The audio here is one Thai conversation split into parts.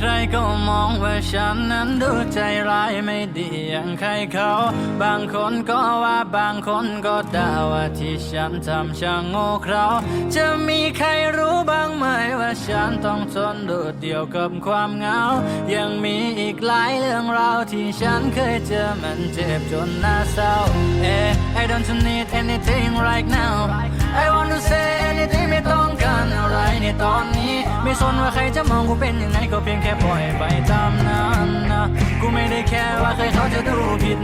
ใครก็มองว่าฉันนั้นดูใจร้ายไม่ดีอย่างใครเขา บางคนก็ว่าบางคนก็ด่าว่าที่ฉันทำช่างโง่เขลาจะมีใครรู้บ้างไหมว่าฉันต้องทนโดดเดี่ยวกับความเหงา ยังมีอีกหลายเรื่องราวที่ฉันเคยเจอมันเจ็บจนน่าเศร้า Eh, I don't need anything right now สนว่าใครจะมองกูเป็นยังไงก็เพียงแค่ปล่อยไปตามนั้นนะกูไม่ได้แค่ว่าใครเขาจะดูผิด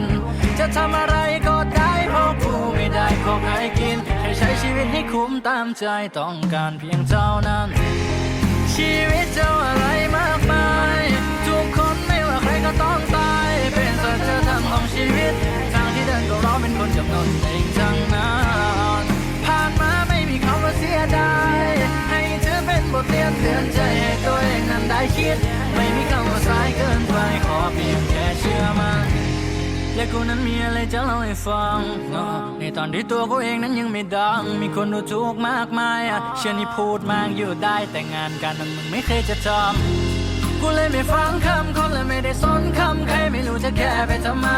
จะทำอะไรก็ได้เพราะกูไม่ได้ขอใครกินใค่ใช้ชีวิตให้คุ้มตามใจต้องการเพียงเท่านั้น ชีวิตเจ้าอะไรมากมาย คิด ไม่มีคำว่าสายเกินไปขอเพียงแค่เชื่อมันและกูนั้นมีอะไรจะเล่าให้ฟังอ่าในตอนที่ตัวกูเองนั้นยังไม่ดัง มีคนดูถูกมากมายอะเชื่อนี่พูดมากอยู่ได้แต่งานการนั้นมึงไม่เคยจะทำ กูเลยไม่ฟังคำคนเลยไม่ได้สนคำ ใครไม่รู้จะแค่ไปทำไม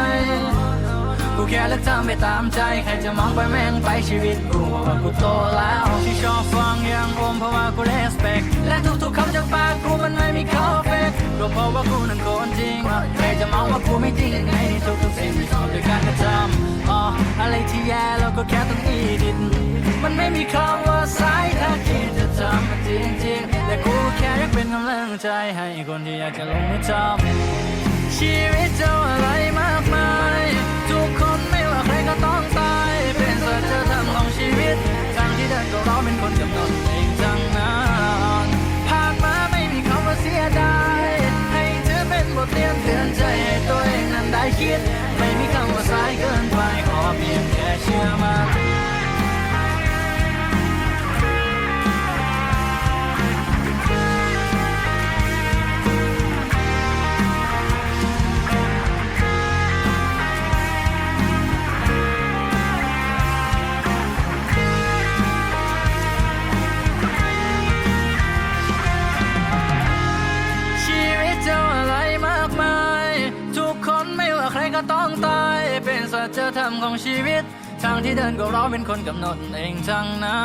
กูแค่เลือกทำไปตามใจ ใครจะมองไปแม่งไปชีวิตกูเพราะกูโตแล้ว ที่ชอบฟังอย่างอมเพราะว่ากู respect และทุกๆคำ จากปากกูมันไม่มีคาเฟ่ก็เพราะว่ากูนั้นคนจริงใครจะมองว่ากูไม่จริงในทุกๆสิ่งที่ทำด้วยการกระทำอ๋ออะไรที่แย่เราก็แค่ต้องอีดินมันไม่มีคำว่าสายถ้าคิดจะทำมันจริงแต่กูแค่อยากเป็นกำลังใจให้คนที่อยากจะลงมือทำชีวิต ก็ต้องตายเป็นสัจธรรมของชีวิต ทางที่เดินก็เราเป็นคนกำหนดเองทั้งนั้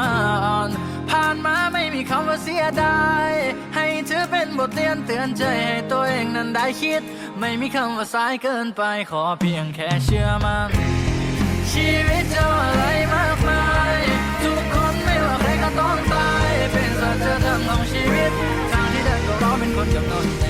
นผ่านมาไม่มีคำว่าเสียดายให้ถือเป็นบทเรียนเตือนใจให้ตัวเองนั้นได้คิด ไม่มีคำว่าสายเกินไปขอเพียงแค่เชื่อมันชีวิตจ้าอะไรมากมาย ทุกคนไม่ว่าใครก็ต้องตาย เป็นสัจธรรมของชีวิต ทางที่เดินก็เราเป็นคนกำหนด